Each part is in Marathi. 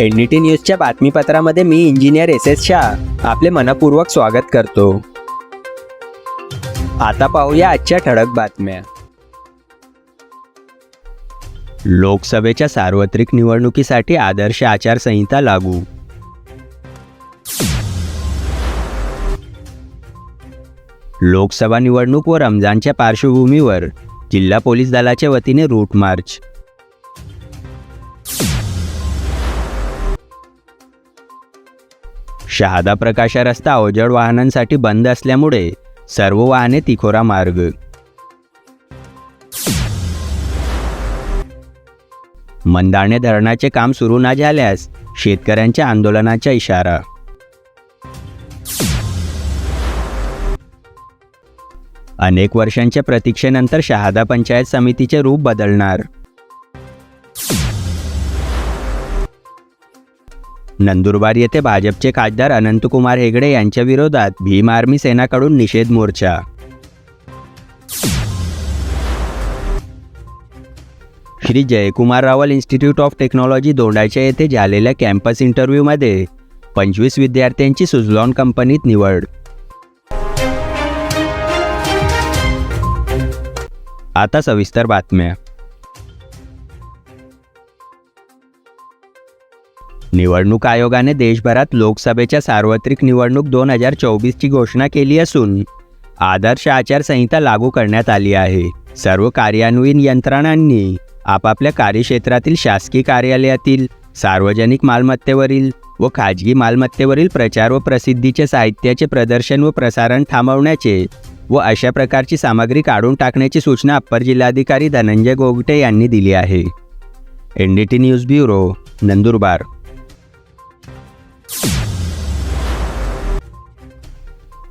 एनडीटी न्यूजच्या बातमीपत्रामध्ये मी इंजिनियर एस एस शाह. आपले मनपूर्वक स्वागत करतो. आता पाहूया आजच्या ठळक बातम्या. लोकसभेच्या सार्वत्रिक निवडणुकीसाठी आदर्श आचारसंहिता लागू. लोकसभा निवडणूक व रमजानच्या पार्श्वभूमीवर जिल्हा पोलीस दलाच्या वतीने रूट मार्च शहादा प्रकाशा रस्ता अवजड वाहनांसाठी बंद असल्यामुळे सर्व वाहने तिखोरा मार्ग. मंदाणे धरणाचे काम सुरू न झाल्यास शेतकऱ्यांच्या आंदोलनाचा इशारा. अनेक वर्षांच्या प्रतीक्षेनंतर शहादा पंचायत समितीचे रूप बदलणार. नंदुरबार येथे भाजपचे खासदार अनंतकुमार हेगडे यांच्या विरोधात भीम आर्मी सेनाकडून निषेध मोर्चा. Shri Jaykumar Rawal Institute of Technology दोंडाच्या येथे झालेल्या कॅम्पस इंटरव्ह्यूमध्ये पंचवीस विद्यार्थ्यांची सुझलॉन कंपनीत निवड आता सविस्तर बातम्या. निवडणूक आयोगाने देशभरात लोकसभेच्या सार्वत्रिक निवडणूक दोन हजार चोवीसची घोषणा केली असून आदर्श आचारसंहिता लागू करण्यात आली आहे. सर्व कार्यान्वयीन यंत्रणांनी आपापल्या कार्यक्षेत्रातील शासकीय कार्यालयातील सार्वजनिक मालमत्तेवरील व खाजगी मालमत्तेवरील प्रचार व प्रसिद्धीचे साहित्याचे प्रदर्शन व प्रसारण थांबवण्याचे व अशा प्रकारची सामग्री काढून टाकण्याची सूचना अप्पर जिल्हाधिकारी धनंजय गोगटे यांनी दिली आहे. N D T news bureau Nandurbar.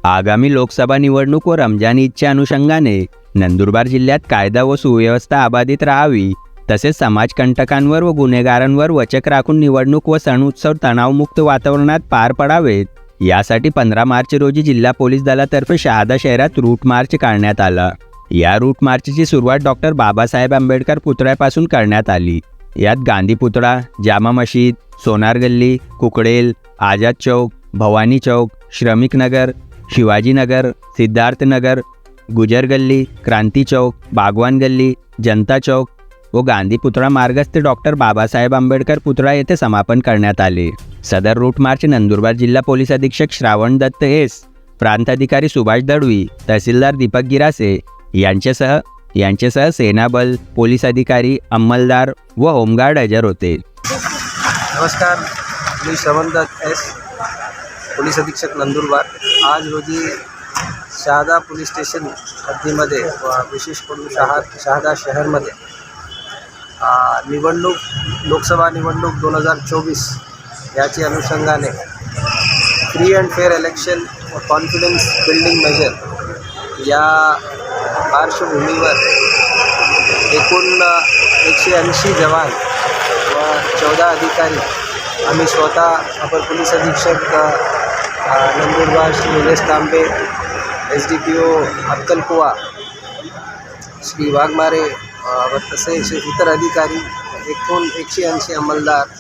आगामी लोकसभा निवडणूक व रमजान ईदच्या अनुषंगाने नंदुरबार जिल्ह्यात कायदा व सुव्यवस्था अबाधित राहावी तसेच समाजकंटकांवर व गुन्हेगारांवर वचक राखून निवडणूक व सण उत्सव तणावमुक्त वातावरणात पार पडावेत यासाठी पंधरा मार्च रोजी जिल्हा पोलीस दलातर्फे शहादा शहरात रूट मार्च काढण्यात आला. या रूट मार्चची सुरुवात डॉक्टर बाबासाहेब आंबेडकर पुतळ्यापासून करण्यात आली. यात गांधी पुतळा जामा मशीद सोनार गल्ली कुकडेल आझाद चौक भवानी चौक श्रमिक नगर शिवाजीनगर सिद्धार्थनगर गुजर गल्ली क्रांती चौक बागवान गल्ली जनता चौक व गांधी पुतळा मार्गस्थ डॉक्टर बाबासाहेब आंबेडकर पुतळा येथे समापन करण्यात आले. सदर रूट मार्च नंदुरबार जिल्हा पोलीस अधीक्षक श्रावण दत्त एस प्रांताधिकारी सुभाष दळवी तहसीलदार दीपक गिरासे यांच्यासह यांच्यासह सेनाबल पोलीस अधिकारी अंमलदार व होमगार्ड हजर होते. नमस्कार मी श्रवणदत्त एस पोलीस अधीक्षक नंदुरबार. आज रोजी शहादा पोलीस स्टेशन हद्दीमध्ये व विशेष करून शहा शहादा शहरमध्ये निवडणूक लोकसभा निवडणूक दोन हजार चोवीस याची अनुषंगाने फ्री अँड फेअर इलेक्शन व कॉन्फिडन्स बिल्डिंग मेजर या पार्श्वभूमीवर एकूण एकशे ऐंशी जवान व चौदा अधिकारी आम्ही स्वतः अपर पोलीस अधीक्षक Nandurbar Shri Nilesh Tambe S D P O अक्कलकुवा श्री वाघमारे व तसेच इतर अधिकारी एकूण एकशे ऐंशी अंमलदार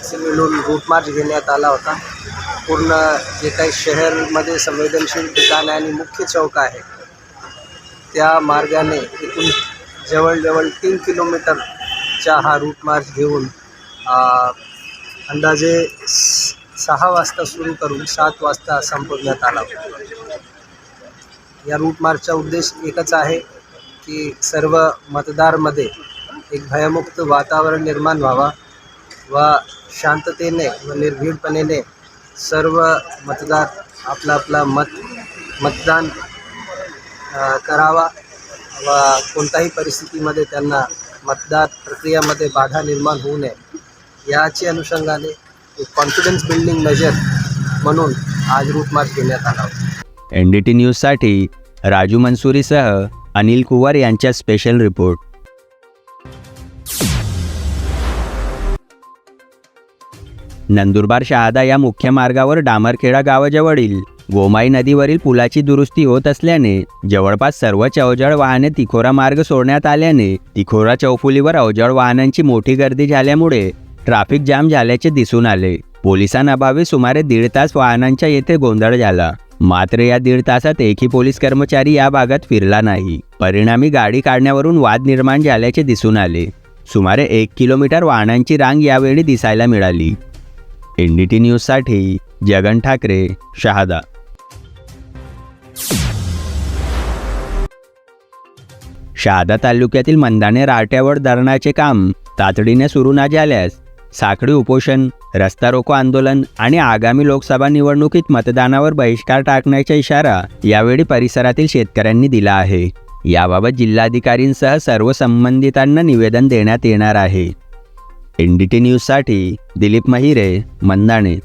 असे मिळून रूट मार्च घेण्यात आला होता. पूर्ण जे काही शहरमध्ये संवेदनशील ठिकाण आणि मुख्य चौक आहे त्या मार्गाने एकूण जवळजवळ तीन किलोमीटरचा हा रूट मार्च घेऊन अंदाजे सहा वाजता सुरू करून सात वाजता संपवण्यात आला होता. या रूट मार्चचा उद्देश एकच आहे की सर्व मतदारमध्ये एक भयमुक्त वातावरण निर्माण व्हावा. व शांततेने व निर्भीडपणेने सर्व मतदार आपला आपला मत मतदान करावा व कोणत्याही परिस्थितीमध्ये त्यांना मतदार प्रक्रियामध्ये बाधा निर्माण होऊ नये. याची अनुषंगाने एक कॉन्फिडन्स बिल्डिंग मेजर म्हणून आज रूट घेण्यात आला एन डी टी न्यूजसाठी राजू मनसुरीसह अनिल कुवार यांच्या स्पेशल रिपोर्ट नंदुरबार शहादा या मुख्य मार्गावर डामरखेडा गावाजवळील गोमाई नदीवरील पुलाची दुरुस्ती होत असल्याने जवळपास सर्वच अवजड वाहने तिखोरा मार्ग सोडण्यात आल्याने तिखोरा चौफुलीवर अवजड वाहनांची मोठी गर्दी झाल्यामुळे ट्रॅफिक जाम झाल्याचे दिसून आले. पोलिसांअभावी सुमारे दीड तास वाहनांच्या येथे गोंधळ झाला. मात्र या दीड तासात एकही पोलीस कर्मचारी या भागात फिरला नाही. परिणामी गाडी काढण्यावरून वाद निर्माण झाल्याचे दिसून आले. सुमारे एक किलोमीटर वाहनांची रांग यावेळी दिसायला मिळाली. एन डी टी न्यूजसाठी जगन ठाकरे शहादा. शहादा तालुक्यातील मंदाने राहट्यावर धरणाचे काम तातडीने सुरू न झाल्यास साखळी उपोषण रस्ता रोको आंदोलन आणि आगामी लोकसभा निवडणुकीत मतदानावर बहिष्कार टाकण्याचा इशारा यावेळी परिसरातील शेतकऱ्यांनी दिला आहे. याबाबत जिल्हाधिकारींसह सर्व संबंधितांना निवेदन देण्यात येणार आहे. एन डी टी न्यूजसाठी दिलीप महिरे मंदाणे.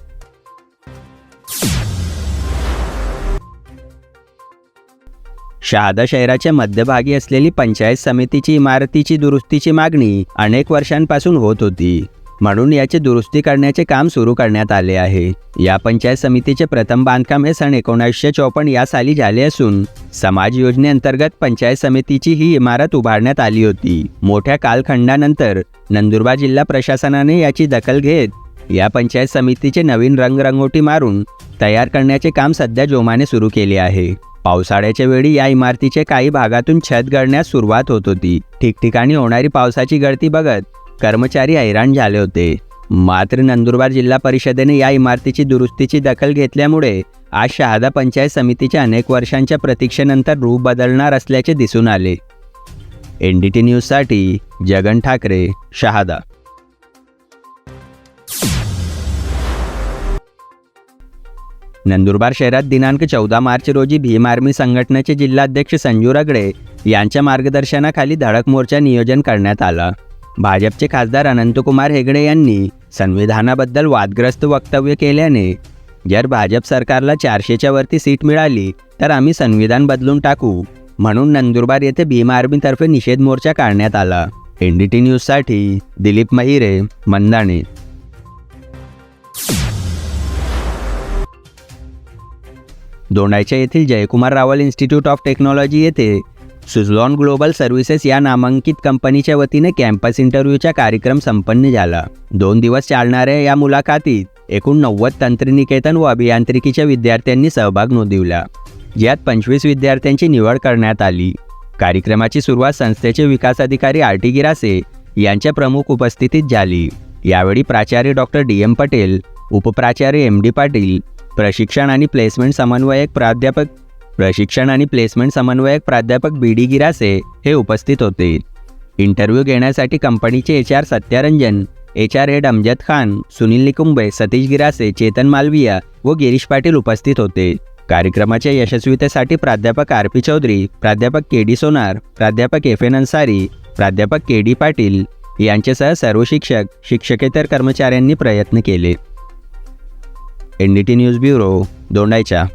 शहादा शहराच्या मध्यभागी असलेली पंचायत समितीची इमारतीची दुरुस्तीची मागणी अनेक वर्षांपासून होत होती. म्हणून याची दुरुस्ती करण्याचे काम सुरू करण्यात आले आहे. या पंचायत समितीचे प्रथम बांधकाम हे सन एकोणीसशे चौपन्न या साली झाले असून समाज योजनेअंतर्गत पंचायत समितीची ही इमारत उभारण्यात आली होती. मोठ्या कालखंडानंतर नंदुरबार जिल्हा प्रशासनाने याची दखल घेत या पंचायत समितीचे नवीन रंगरंगोटी मारून तयार करण्याचे काम सध्या जोमाने सुरू केले आहे. पावसाळ्याच्या वेळी या इमारतीचे काही भागातून छत गळण्यास सुरुवात होत होती. ठिकठिकाणी होणारी पावसाची गळती बघत कर्मचारी हैराण झाले होते. मात्र नंदुरबार जिल्हा परिषदेने या इमारतीची दुरुस्तीची दखल घेतल्यामुळे आज शहादा पंचायत समितीच्या अनेक वर्षांच्या प्रतीक्षेनंतर रूप बदलणार असल्याचे दिसून आले. एन डी टी न्यूजसाठी जगन ठाकरे शहादा. नंदुरबार शहरात दिनांक चौदा मार्च रोजी भीम आर्मी संघटनेचे जिल्हाध्यक्ष संजू रगडे यांच्या मार्गदर्शनाखाली धडक मोर्चा नियोजन करण्यात आला. भाजपचे खासदार अनंतकुमार हेगडे यांनी संविधानाबद्दल वादग्रस्त वक्तव्य केल्याने जर भाजप सरकारला चारशेच्या वरती सीट मिळाली तर आम्ही संविधान बदलून टाकू म्हणून नंदुरबार येथे भीम आर्मीतर्फे निषेध मोर्चा काढण्यात आला. एन डी टी न्यूजसाठी दिलीप महिरे मंदाणे. दोंडाईच्या येथील Jaykumar Rawal Institute of Technology येथे सुझलॉन ग्लोबल सर्व्हिसेस या नामांकित कंपनीच्या वतीने कॅम्पस इंटरव्ह्यूचा कार्यक्रम संपन्न झाला. दोन दिवस चालणाऱ्या या मुलाखतीत एकूण नव्वद तंत्रनिकेतन व अभियांत्रिकीच्या विद्यार्थ्यांनी सहभाग नोंदविला. ज्यात पंचवीस विद्यार्थ्यांची निवड करण्यात आली. कार्यक्रमाची सुरुवात संस्थेचे विकास अधिकारी आर टी गिरासे यांच्या प्रमुख उपस्थितीत झाली. यावेळी प्राचार्य डॉक्टर डी एम पटेल उपप्राचार्य एम डी पाटील प्रशिक्षण आणि प्लेसमेंट समन्वयक प्राध्यापक प्रशिक्षण आणि प्लेसमेंट समन्वयक प्राध्यापक बी डी गिरासे हे उपस्थित होते. इंटरव्ह्यू घेण्यासाठी कंपनीचे H R Satyaranjan H R head Amjad Khan Sunil Nikumbe Satish Girase Chetan Malviya व गिरीश पाटील उपस्थित होते. कार्यक्रमाच्या यशस्वीतेसाठी प्राध्यापक आर पी चौधरी प्राध्यापक के डी सोनार प्राध्यापक एफ एन अन्सारी प्राध्यापक के डी पाटील यांच्यासह सर्व शिक्षक शिक्षकेतर कर्मचाऱ्यांनी प्रयत्न केले. N D T news bureau दोंडायच्या